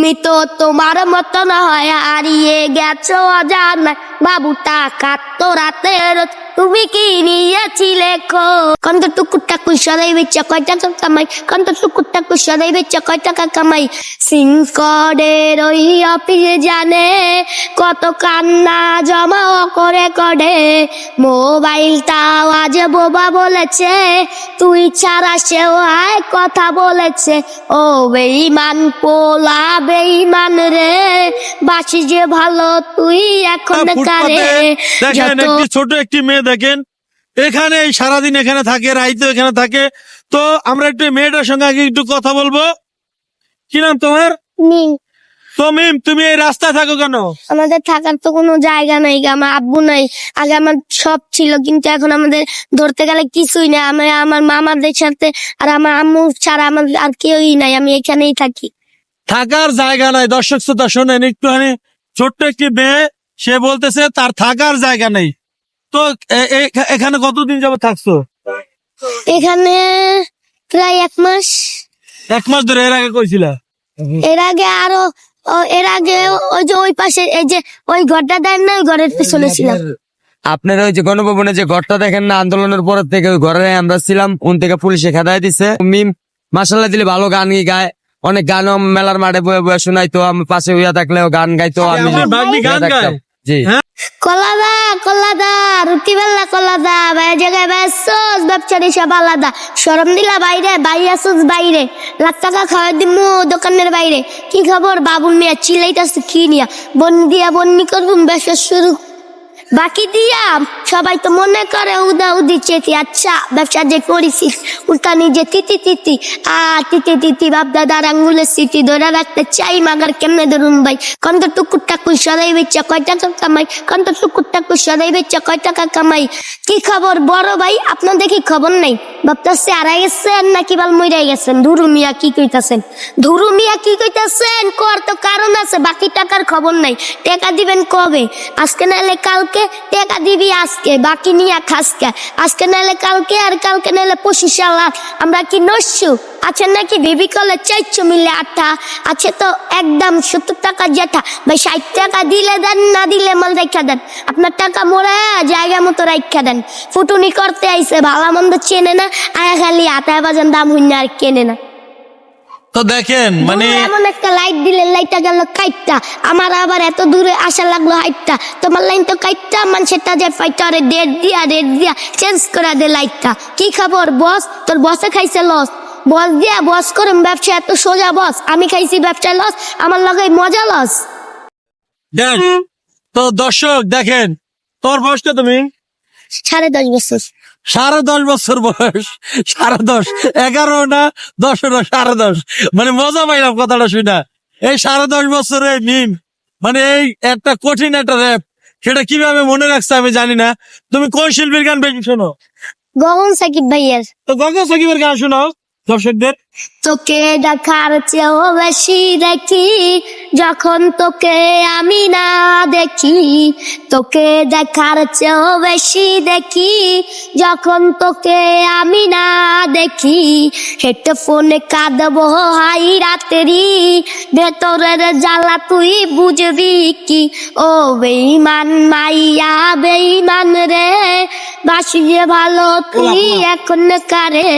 তুমি তো তোমার মতন হয় হারিয়ে গেছো অজানায়। বাবু টাকা তো রাতের তুমি কি নিয়েছিলে কন্ত টুকুর টাকু সদাই বেচা কয় টাকা কামাই? কন্ত টুকুর টাকু সদাই বেচা কয় টাকা কামাই? সিং সিংকডের ওই অফিসে জানে কত কান্না জমা করে করে মোবাইলটাও আজ বোবা বলেছে তুই ছাড়া সেও আয় কথা বলেছে। ও বেইমান পোলা বেইমান রে বাসি যে ভালো তুই এখন কারে? ছোট একটি মেয়ে দেখেন এখানে এই সারাদিন এখানে থাকে রাইতে এখানে থাকে। তো আমরা একটু মেয়েটার সঙ্গে আগে একটু কথা বলব। কি নাম তোমার? তো মিম তুমি এই রাস্তায় থাকো কেন? আমাদের থাকার তো কোনো জায়গা নাই আমার আব্বু নাই। আগে আমার সব ছিল কিন্তু এখন আমাদের ধরতে গেলে কিছুই নাই। আমি আমার মামাদের সাথে আর আমার আম্মু ছাড়া আমার আর কেউই নাই আমি এখানেই থাকি। থাকার জায়গা নাই। দর্শক শ্রোতা শোনেন একটুখানি ছোট্ট একটি মেয়ে সে বলতেছে তার থাকার জায়গা নেই। তো এখানে কতদিন যাব থাকছো? এখানে প্রায় এক মাস। এক মাস ধরে এর আগে কইছিলা? এর আগে আরও এর আগে ওই যে ওই পাশে এই যে ওই ঘরটা দেন না ওই ঘরের পিছনে ছিলাম। আপনার ওই যে গণভবনে যে ঘরটা দেখেন না আন্দোলনের পর থেকে ওই ঘরে আমরা ছিলাম উন থেকে পুলিশে খেদায় দিছে। মিম মাসাল্লাহ দিলে ভালো গান গায়। অনেক গান মেলার মাঠে বয়ে বয়ে শোনাইতো আমি পাশে হইয়া থাকলেও গান গাইতো আমি? জি। কলাদা কলাদা, রুটি বেলা কলাদা, বাইরে জায়গায় বেসোস ব্যবসার সব আলাদা সরম দিলা বাইরে বাই আসোস বাইরে। লাখ টাকা খাওয়া দিমু দোকানের বাইরে। কি খবর বাবুল মিয়া? চিলাইতাছে কি নিয়া? বন দিয়া বন্নি করবুন ব্যবসা শুরু। বাকি দিয়া সবাই তো মনে করে উদা উদি চেতি আচ্ছা ব্যবসা যে করেছিস, উল্টা নিজে তিতি তিতি, আ, তিতি তিতি বাপ দাদার আঙ্গুলের স্মৃতি ধরে রাখতে চাই, মাগার কেমনে ধরুন ভাই? কন্ত টুকুর টাকুর সদাই বেচা কয় টাকা কামাই? কন্ত টুকুর টাকুর সদাই বেচা কয় টাকা কামাই? কি খবর বড় ভাই? আপনার দেখি খবর নাই? ভাবতেছে আড়াই গেছেন নাকি বাল মইরাই গেছেন? ধুরু মিয়া কি কইতাছেন? ধুরু মিয়া কি কইতাছেন? কর তো কারণ আছে, বাকি টাকার খবর নাই। টাকা দিবেন কবে? আজকে নাহলে কালকে টাকা দিবি আজকে বাকি নিয়ে খাসকে আজকে। নাহলে কালকে আর কালকে নাহলে পঁচিশ সালাদ আমরা কি নস্যু? আছে নাকি বেবি কলে চাইছো মিলে আটা আছে তো একদম সত্তর টাকা যেটা ভাই, ষাট টাকা দিলে দেন, না দিলে মাল রেখা দেন। আপনার টাকা মোড়ে জায়গা মতো রাখা দেন। ফুটুনি করতে আইসে ভালো মন্দ চেনে না, আয়া খালি আটায় বাজান দাম হইনা আর কেনে না। তো দেখেন মানে এমন একটা লাইট দিলে লাইটটা গেল কাইটটা। আমার আবার এত দূরে আসা লাগল হাইটটা। তোমার লাইন তো কাইটটা মানুষেরটা যে ফাইটারে ডেট দিয়া ডেট দিয়া চেঞ্জ করে দে লাইটটা কি খবর বস তোর বসে খাইছে লস বস দিয়া বস করে ব্যবসা এত সোজা বস আমি খাইছি ব্যবসায় লস আমার লগে মজা লস দেখ তো দর্শক দেখেন তোর বয়সটা তুমি? সাড়ে দশ বছর। সাড়ে দশ বছর বয়স সাড়ে দশ। এগারো না দশ না সাড়ে দশ। মানে মজা পাইলাম কথাটা শুনা। এই সাড়ে দশ বছরে মিম মানে এই একটা কঠিন একটা র্যাপ সেটা কীভাবে মনে রাখছে আমি জানি না। তুমি কোন শিল্পীর গান বেশি শোনো? গগন সাকিব ভাইয়ার। তো গগন সাকিবের গান শোনাও। দর্শকদের তোকে দেখার চেয়েও বেশি দেখি, যখন তোকে আমি না দেখি। তোকে দেখার চেয়েও বেশি দেখি, যখন তোকে আমি না দেখি। হেডফোনে কাঁদবো হাই রাতেরি ভেতরের জ্বালা তুই বুঝবি কি? ও বেইমান মাইয়া বেইমান রে বাসি যে ভালো তুই এখন কারে?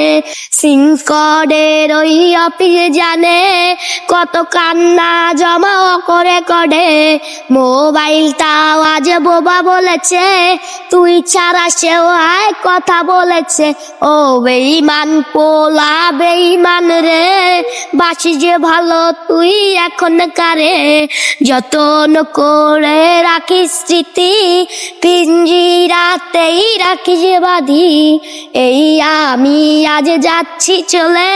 সিংকডের ওই অফিসে জানে কত কান্না জমা করে করে মোবাইলটাও আজ বোবা বলেছে তুই ছাড়া সেও আয় কথা বলেছে। ও বেইমান পোলা বেইমান রে বাসি যে ভালো তুই এখন কারে? যতন করে রাখিস স্মৃতি পিঞ্জিরাতেই রাখিস বাঁধি, এই আমি আজ যাচ্ছি চলে।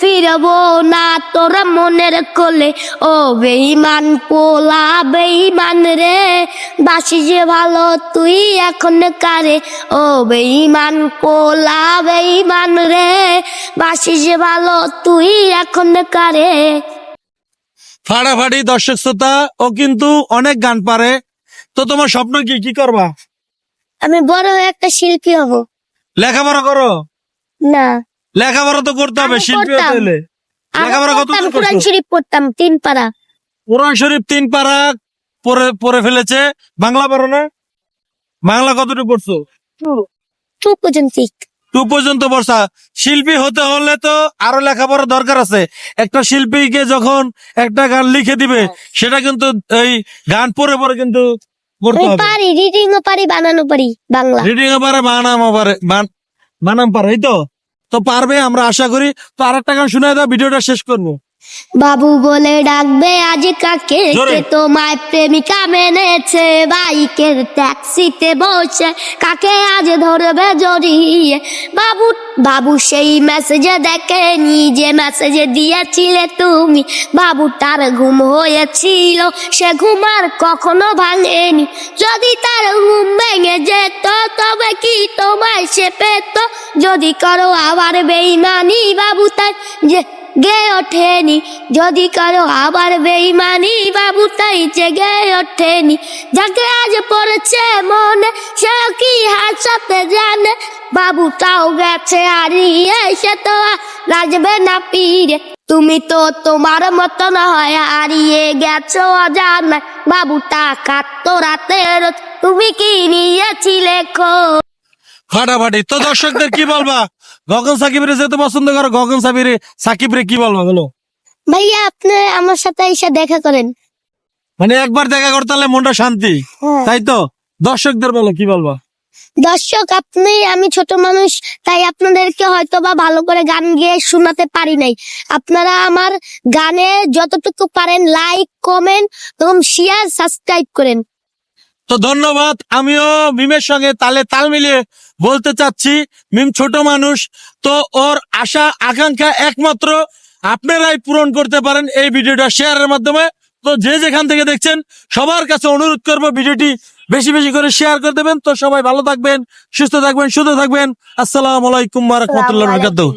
ফিরবো না তোরা মনের কোলে, ও বেইমান পোলা বেইমান রে। বাসি যে ভালো, তুই এখন কারে? ও বেইমান পোলা বেইমান রে। বাসি যে ভালো, তুই এখন কারে? ফাড়াফাড়ি দর্শক শ্রোতা, ও কিন্তু অনেক গান পারে। তো তোমার স্বপ্ন কি? কি করবা? আমি বড় হয়ে একটা শিল্পী হব। লেখাপড়া করো? না। লেখাপড়া তো করতে হবে শিল্পী হতে হলে। লেখাপড়া কত কোরআন শরীফ পড়তাম তিন পারা। কোরআন শরীফ তিন পারা পরে পরে ফেলেছে। বাংলা পারো না? বাংলা কতটুকু পড়ছো? টু। পর্যন্ত টু পর্যন্ত বর্ষা শিল্পী হতে হলে তো আরও লেখাপড়া দরকার আছে। একটা শিল্পীকে যখন একটা গান লিখে দিবে সেটা কিন্তু এই গান পড়ে পরে কিন্তু করতে হবে। পারি রিডিংও পারি বানানো পারি বাংলা। রিডিং পারে বানানো পারে বানাম পারে এই তো? তো পারবে আমরা আশা করি। তো আর একটা গান শুনে দাও ভিডিওটা শেষ করব। বাবু বলে ডাকবে আজ কাকে? কে তোমায় প্রেমিকা মেনেছে? বাইকের ট্যাক্সিতে বসে কাকে আজ ধরবে জড়িয়ে? বাবু বাবু সেই মেসেজে দেখেনি যে মেসেজে দিয়েছিলে তুমি। বাবু তার ঘুম হয়েছিল সে ঘুম আর কখনো ভাঙেনি। যদি তার ঘুম ভেঙে যেত তবে কি তোমায় সে পেত? যদি করো আবার বেইমানি বাবু তার যে গে ওঠেনি। যদি করো আবার বেইমানি বাবু তাই জেগে ওঠেনি। যাকে আজ পড়েছে মনে সে কি হাসাতে জানে? বাবু তাও গেছে হারিয়ে, সে তো রাজবে না পীরে। তুমি তো তোমার মতো না হয় হারিয়ে গেছো অজানা বাবু টাকা তো রাতের তুমি কি নিয়েছিলে খো ফাটাফাটি। তো দর্শকদের কি বলবা? গগন সাকিবের যেহেতু পছন্দ করো গগন সাকিবের সাকিবরে কি বলবা বলো? ভাইয়া আপনি আমার সাথে এসে দেখা করেন। মানে একবার দেখা করতে হলে মনটা শান্তি। হ্যাঁ। তাই তো? দর্শকদের বলো কি বলবা? দর্শক আপনি আমি ছোট মানুষ তাই আপনাদেরকে হয়তো বা ভালো করে গান গেয়ে শোনাতে পারি নাই। আপনারা আমার গানে যতটুকু পারেন লাইক কমেন্ট এবং শেয়ার সাবস্ক্রাইব করেন। তো ধন্যবাদ, আমিও মিমের সঙ্গে তালে তাল মিলিয়ে বলতে চাচ্ছি, মিম ছোট মানুষ, তো ওর আশা, আকাঙ্ক্ষা একমাত্র আপনারাই পূরণ করতে পারেন এই ভিডিওটা শেয়ারের মাধ্যমে। তো যে যেখান থেকে দেখছেন, সবার কাছে অনুরোধ করব ভিডিওটি বেশি বেশি করে শেয়ার করে দেবেন। তো সবাই ভালো থাকবেন, সুস্থ থাকবেন সুস্থ থাকবেন। আসসালামু আলাইকুম রহমতুল্লাহ